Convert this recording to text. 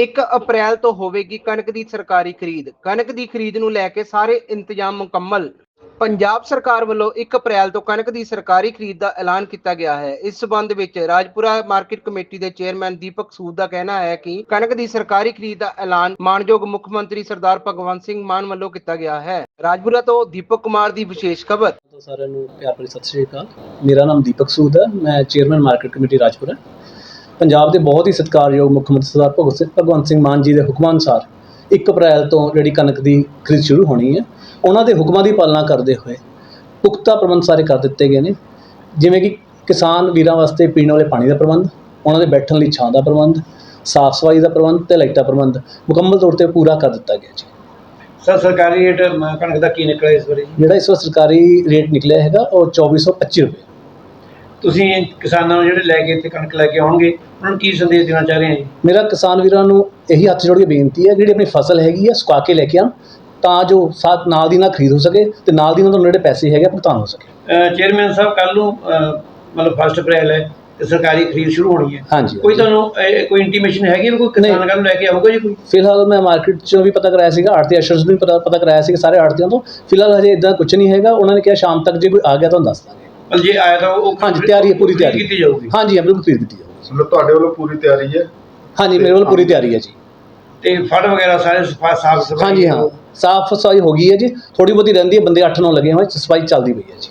1 ਅਪ੍ਰੈਲ ਤੋਂ ਹੋਵੇਗੀ ਕਣਕ ਦੀ ਸਰਕਾਰੀ ਖਰੀਦ। ਕਣਕ ਦੀ ਖਰੀਦ ਨੂੰ ਲੈ ਕੇ ਸਾਰੇ ਇੰਤਜ਼ਾਮ ਮੁਕੰਮਲ। ਪੰਜਾਬ ਸਰਕਾਰ ਵੱਲੋਂ 1 ਅਪ੍ਰੈਲ ਤੋਂ ਕਣਕ ਦੀ ਸਰਕਾਰੀ ਖਰੀਦ ਦਾ ਐਲਾਨ ਕੀਤਾ ਗਿਆ ਹੈ। ਇਸ ਸਬੰਧ ਵਿੱਚ ਰਾਜਪੁਰਾ ਮਾਰਕੀਟ ਕਮੇਟੀ ਦੇ ਚੇਅਰਮੈਨ ਦੀਪਕ ਸੂਦ ਦਾ ਕਹਿਣਾ ਹੈ ਕਿ ਕਣਕ ਦੀ ਸਰਕਾਰੀ ਖਰੀਦ ਦਾ ਐਲਾਨ ਮਾਨਯੋਗ ਮੁੱਖ ਮੰਤਰੀ ਸਰਦਾਰ ਭਗਵੰਤ ਸਿੰਘ ਮਾਨ ਵੱਲੋਂ ਕੀਤਾ ਗਿਆ ਹੈ। ਰਾਜਪੁਰਾ ਤੋਂ ਦੀਪਕ ਕੁਮਾਰ ਦੀ ਵਿਸ਼ੇਸ਼ ਖਬਰ। ਸਾਰਿਆਂ ਨੂੰ ਪਿਆਰ ਭਰੀ ਸਤਿ ਸ਼੍ਰੀ ਅਕਾਲ। ਮੇਰਾ ਨਾਮ ਦੀਪਕ ਸੂਦ ਹੈ। ਮੈਂ chairman market committee Rajpura. Punjab ਦੇ ਬਹੁਤ ਹੀ ਸਤਿਕਾਰਯੋਗ ਮੁੱਖ ਮੰਤਰੀ ਸਰਦਾਰ ਭਗਵੰਤ ਸਿੰਘ ਭਗਵੰਤ ਸਿੰਘ ਮਾਨ ਜੀ ਦੇ ਹੁਕਮਾਂ ਅਨੁਸਾਰ 1 ਅਪ੍ਰੈਲ ਤੋਂ ਜਿਹੜੀ ਕਣਕ ਦੀ ਖਰੀਦ ਸ਼ੁਰੂ ਹੋਣੀ ਹੈ। ਉਹਨਾਂ ਦੇ ਹੁਕਮਾਂ ਦੀ ਪਾਲਣਾ ਕਰਦੇ ਹੋਏ ਪੁਖਤਾ ਪ੍ਰਬੰਧ ਸਾਰੇ ਕਰ ਦਿੱਤੇ ਗਏ ਨੇ। ਜਿਵੇਂ ਕਿ ਕਿਸਾਨ ਵੀਰਾਂ ਵਾਸਤੇ ਪੀਣ ਵਾਲੇ ਪਾਣੀ ਦਾ ਪ੍ਰਬੰਧ ਉਹਨਾਂ ਦੇ ਬੈਠਣ ਲਈ ਛਾਂ ਦਾ ਪ੍ਰਬੰਧ ਸਾਫ਼ ਸਫ਼ਾਈ ਦਾ ਪ੍ਰਬੰਧ ਤੇ ਲਾਈਟਾਂ ਪ੍ਰਬੰਧ ਮੁਕੰਮਲ ਤੌਰ ਤੇ ਪੂਰਾ ਕਰ ਦਿੱਤਾ ਗਿਆ ਜੀ। ਸਰ ਸਰਕਾਰੀ ਰੇਟ ਕਣਕ ਦਾ ਕੀ ਨਿਕਲਿਆ ਇਸ ਵਾਰੀ ਜਿਹੜਾ ਇਸ ਵਾਰ ਸਰਕਾਰੀ ਰੇਟ ਨਿਕਲਿਆ ਹੈਗਾ ਉਹ 2425 ਰੁਪਏ। ਤੁਸੀਂ ਕਿਸਾਨਾਂ ਨੂੰ ਜਿਹੜੇ ਲੈ ਕੇ ਇੱਥੇ ਕਣਕ ਲੈ ਕੇ ਆਉਣਗੇ ਉਹਨਾਂ ਨੂੰ ਕੀ ਸੰਦੇਸ਼ ਦੇਣਾ ਚਾਹ ਰਹੇ ਹੋ ਜੀ? ਮੇਰਾ ਕਿਸਾਨ ਵੀਰਾਂ ਨੂੰ ਇਹੀ ਹੱਥ ਜੋੜ ਕੇ ਬੇਨਤੀ ਹੈ ਜਿਹੜੀ ਆਪਣੀ ਫਸਲ ਹੈਗੀ ਆ ਸੁਕਾ ਕੇ ਲੈ ਕੇ ਆਉਣ ਤਾਂ ਜੋ ਸਾਥ ਨਾਲ ਦੀ ਨਾਲ ਖਰੀਦ ਹੋ ਸਕੇ ਤੇ ਨਾਲ ਦੀ ਨਾਲ ਤੁਹਾਨੂੰ ਜਿਹੜੇ ਪੈਸੇ ਹੈਗੇ ਆ, ਭੁਗਤਾਨ ਹੋ ਸਕੇ। ਅਹ ਚੇਅਰਮੈਨ ਸਾਹਿਬ ਕੱਲ ਨੂੰ ਅਹ, ਮਤਲਬ 1 ਅਪ੍ਰੈਲ ਹੈ ਤੇ ਸਰਕਾਰੀ ਖਰੀਦ ਸ਼ੁਰੂ ਹੋਣੀ ਹੈ। ਹਾਂਜੀ ਕੋਈ ਤੁਹਾਨੂੰ ਅਹ, ਕੋਈ ਇੰਟੀਮੇਸ਼ਨ ਹੈਗੀ ਵੀ ਕੋਈ ਕਿਸਾਨ। ਕੱਲ ਨੂੰ ਲੈ ਕੇ ਆਊਗਾ ਜੀ ਕੋਈ? ਫਿਲਹਾਲ ਮੈਂ ਮਾਰਕੀਟ 'ਚੋਂ ਵੀ ਪਤਾ ਕਰਾਇਆ ਸੀਗਾ ਆੜਤੀ ਅਸ਼ਰਸ ਨੂੰ ਵੀ ਪਤਾ ਪਤਾ ਕਰਾਇਆ ਸੀਗਾ ਸਾਰੇ ਆੜਤੀਆਂ ਤੋਂ। ਫਿਲਹਾਲ ਹਜੇ ਇਦਾਂ ਕੁਝ ਨਹੀਂ ਹੈਗਾ ਉਹਨਾਂ ਨੇ ਕਿਹਾ ਸ਼ਾਮ ਤੱਕ ਜੇ ਕੋਈ ਆ ਗਿਆ ਤੁਹਾਨੂੰ ਦੱਸ ਦਾਂਗੇ। ਮਤਲਬ ਜੇ ਆਇਆ ਤਾਂ ਉਹ ਹਾਂਜੀ ਤਿਆਰੀ ਹੈ ਪੂਰੀ ਤਿਆਰੀ। ਕੀਤੀ ਜਾਊਗੀ। ਹਾਂਜੀ ਹਾਂ, ਬਿਲਕੁਲ ਕੀਤੀ ਜਾਊਗੀ। ਮਤਲਬ ਤੁਹਾਡੇ ਵੱਲੋਂ ਪੂਰੀ ਤਿਆਰੀ ਹੈ? ਹਾਂਜੀ ਮੇਰੇ ਵੱਲ ਪੂਰੀ ਤਿਆਰੀ ਹੈ ਜੀ। ਤੇ ਫੜ ਵਗੈਰਾ ਸਾਰੇ ਸਫਾ- ਸਾਫ਼ ਸਫ਼ਾਈ ਹਾਂਜੀ ਹਾਂ ਸਾਫ਼ ਸਫ਼ਾਈ ਹੋ ਗਈ ਹੈ ਜੀ। ਥੋੜੀ ਬਹੁਤੀ ਰਹਿੰਦੀ ਹੈ ਬੰਦੇ 8-9 ਲੱਗੇ ਹੋਏ ਸਫ਼ਾਈ ਚੱਲਦੀ ਪਈ ਹੈ ਜੀ।